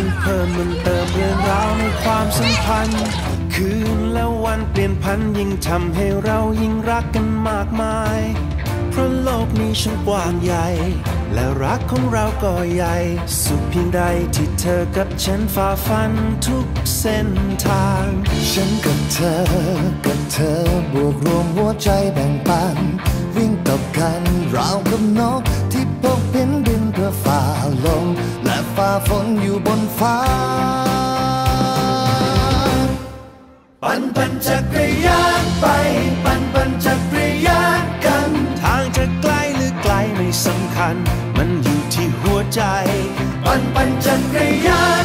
มันเพิ่มมันเติมเรื่องราวในความสัมพันธ์ คืนและวันเปลี่ยนพันยิ่งทำให้เรายิ่งรักกันมากมาย เพราะโลกนี้ช่างกว้างใหญ่ และรักของเราก็ใหญ่ สุดเพียงใดที่เธอกับฉันฝ่าฟันทุกเส้นทาง ฉันกับเธอ กับเธอบวกรวมหัวใจแบ่งปัน วิ่งกับกันราวกับนกที่พกบินบินเพื่อฝ่าล ฝ่าฝนอยู่บนฟ้า ปั่นปั่นจักรยานไป ปั่นปั่นจักรยานกัน ทางจะไกลหรือไกลไม่สำคัญ มันอยู่ที่หัวใจ ปั่นปั่นจักรยาน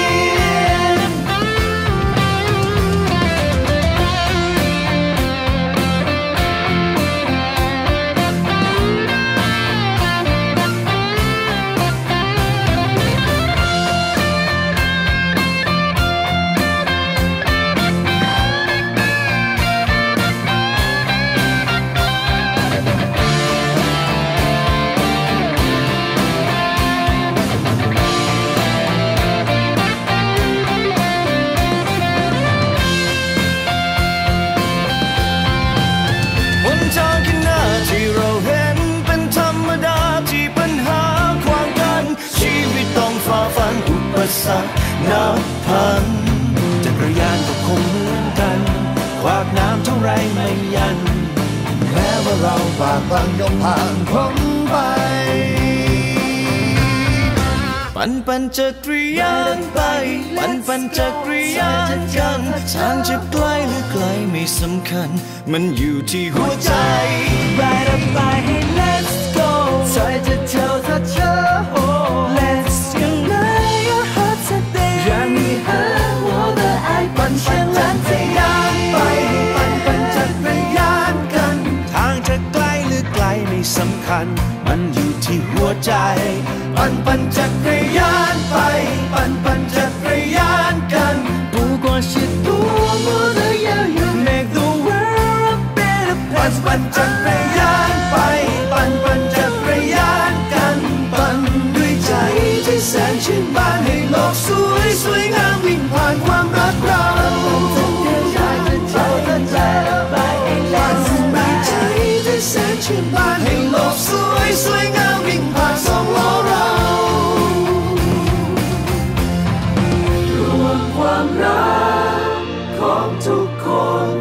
สรรคนับพันจักรยานก็คงเหมือนกัน ขวากน้ำเท่าไรไม่ยัน แม้ว่าเราบากบังย่อมผ่านพ้นไป ปั่นปั่นจักรยานไป ปั่นปั่นจักรยานกันทางจะไกลหรือไกลไม่สำคัญ มันอยู่ที่หัวใจ Ride a bike, hey, let's go. ใส่จะเท่าถ้าเธอ ำคัญ มันอยู่ที่หัวใจ ปั่นปั่นจักรยานไป ปั่นปั่นจักรยานกัน 不管是多么的遥远，Make the world a better ปั่น place ปั่นจักรยานไป ปั่นปั่นจักรยานกัน ปั่นด้วยใจที่แสนชื่นบานให้โลกสวยสวยงามวิ่งผ่านความ ม หลกสวยสวยงามวิ่งผาสองล้อเรารวมความรักของทุกคน